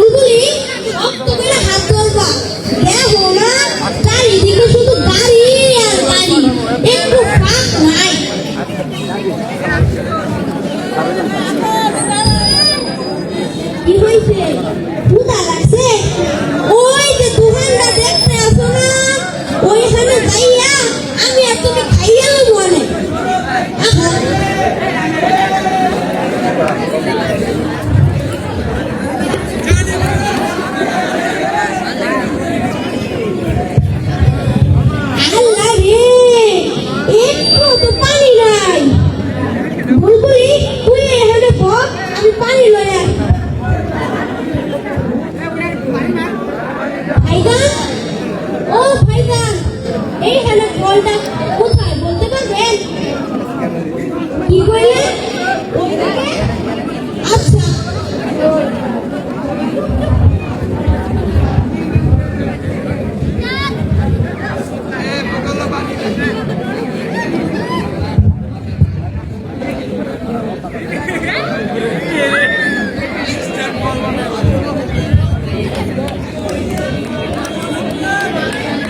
বুবলি রক্ত বুলবুলি তুই আমি পানি লয়ে আসি ভাইজান? ও ভাইজান এইখানে কলটা।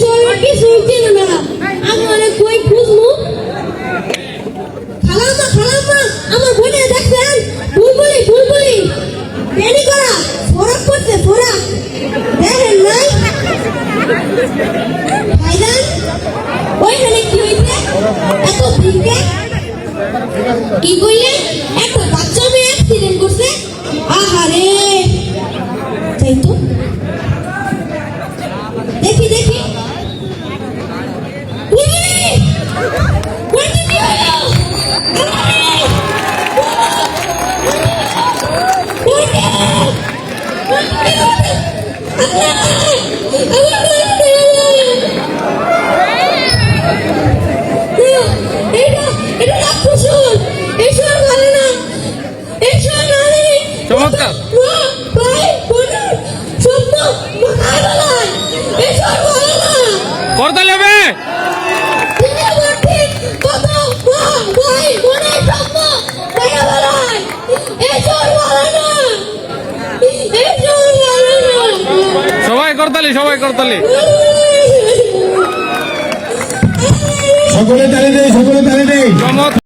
শহরে কিছুই চিনে না। আমি অনেক কই আমার বোনে দেখবেন। বুলবুলি বুলবুলি। দেরি করা। ফোরাক করতে ফোরাক। দেখেন নাই? ভাইজান, ওইখানে কি হয়েছে? এত ভিড়কে কি কইলেন? Thank you. করতালি সবাই করতালি। সকলে তালে দেয় সকলে তালে দেয়